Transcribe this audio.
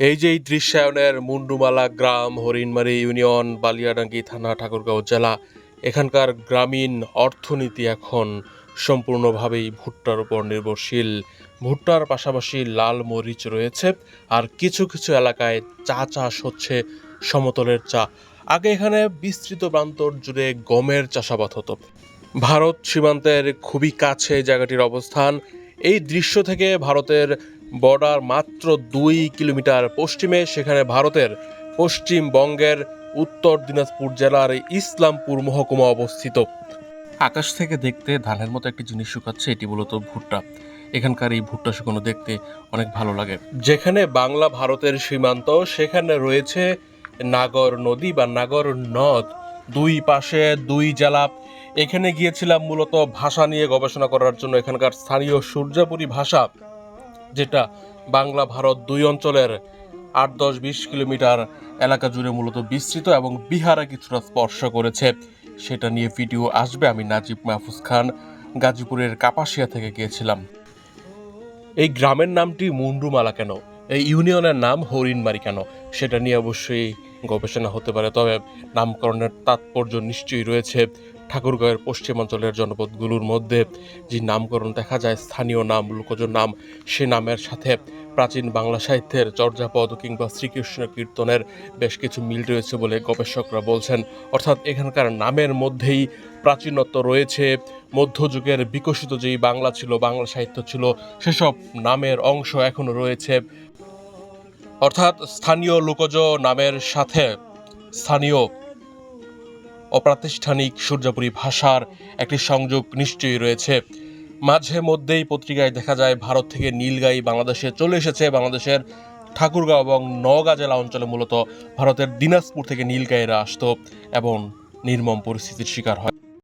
এই যে এই দৃশ্যায়নের মুন্ডুমালা গ্রাম, হরিণমারি ইউনিয়ন, বালিয়াডাঙ্গি থানা, ঠাকুরগাঁও জেলা, এখানকার গ্রামীণ অর্থনীতি এখন সম্পূর্ণভাবেই ভুট্টার উপর নির্ভরশীল। ভুট্টার পাশাপাশি লাল মরিচ রয়েছে আর কিছু কিছু এলাকায় চা চাষ হচ্ছে সমতলের চা। আগে এখানে বিস্তৃত প্রান্তর জুড়ে গমের চাষাবাদ হতো। ভারত সীমান্তের খুবই কাছে জায়গাটির অবস্থান। এই দৃশ্য থেকে ভারতের বর্ডার মাত্র দুই কিলোমিটার পশ্চিমে, সেখানে ভারতের পশ্চিমবঙ্গের উত্তর দিনাজপুর জেলার ইসলামপুর মহকুমা অবস্থিত। আকাশ থেকে দেখতে ধানের মতো একটি জিনিস শুকাচ্ছে, এটি মূলত ভুট্টা। এখানকার এই ভুট্টা শুকানো দেখতে অনেক ভালো লাগে। যেখানে বাংলা ভারতের সীমান্ত, সেখানে রয়েছে নাগর নদী বা নাগর নদ। দুই পাশে দুই জেলা। এখানে গিয়েছিলাম মূলত ভাষা নিয়ে গবেষণা করার জন্য। এখানকার স্থানীয় সূর্যাপুরী ভাষা, যেটা বাংলা, ভারত দুই অঞ্চলের আট, দশ, বিশ কিলোমিটার এলাকা জুড়ে মূলত বিস্তৃত এবং বিহারে কিছুটা স্পর্শ করেছে। সেটা নিয়ে ভিডিও আসবে। আমি নাজিব মাহফুজ খান, গাজীপুরের কাপাসিয়া থেকে গিয়েছিলাম। এই গ্রামের নামটি মুন্ডুমালা কেন? এই ইউনিয়নের নাম হরিণমারি কেন? সেটা নিয়ে অবশ্যই গবেষণা হতে পারে, তবে নামকরণের তাৎপর্য নিশ্চয়ই রয়েছে। ঠাকুরগাঁওয়ের পশ্চিমাঞ্চলের জনপদগুলোর মধ্যে যে নামকরণ দেখা যায়, স্থানীয় নাম লোকজ নাম, সে নামের সাথে প্রাচীন বাংলা সাহিত্যের চর্যাপদ কিংবা শ্রীকৃষ্ণ কীর্তনের বেশ কিছু মিল রয়েছে বলে গবেষকরা বলছেন। অর্থাৎ এখানকার নামের মধ্যেই প্রাচীনত্ব রয়েছে। মধ্যযুগের বিকশিত যেই বাংলা ছিল, বাংলা সাহিত্য ছিল, সেসব নামের অংশ এখনও রয়েছে। অর্থাৎ স্থানীয় লোকজ নামের সাথে স্থানীয় অপ্রাতিষ্ঠানিক সূর্যাপুরী ভাষার একটি সংযোগ নিশ্চয়ই রয়েছে। মাঝে মধ্যেই পত্রিকায় দেখা যায়, ভারত থেকে নীলগাই বাংলাদেশে চলে এসেছে। বাংলাদেশের ঠাকুরগাঁও এবং নওগাঁ জেলা অঞ্চলে মূলত ভারতের দিনাজপুর থেকে নীলগাইরা আসতো এবং নির্মম পরিস্থিতির শিকার হয়।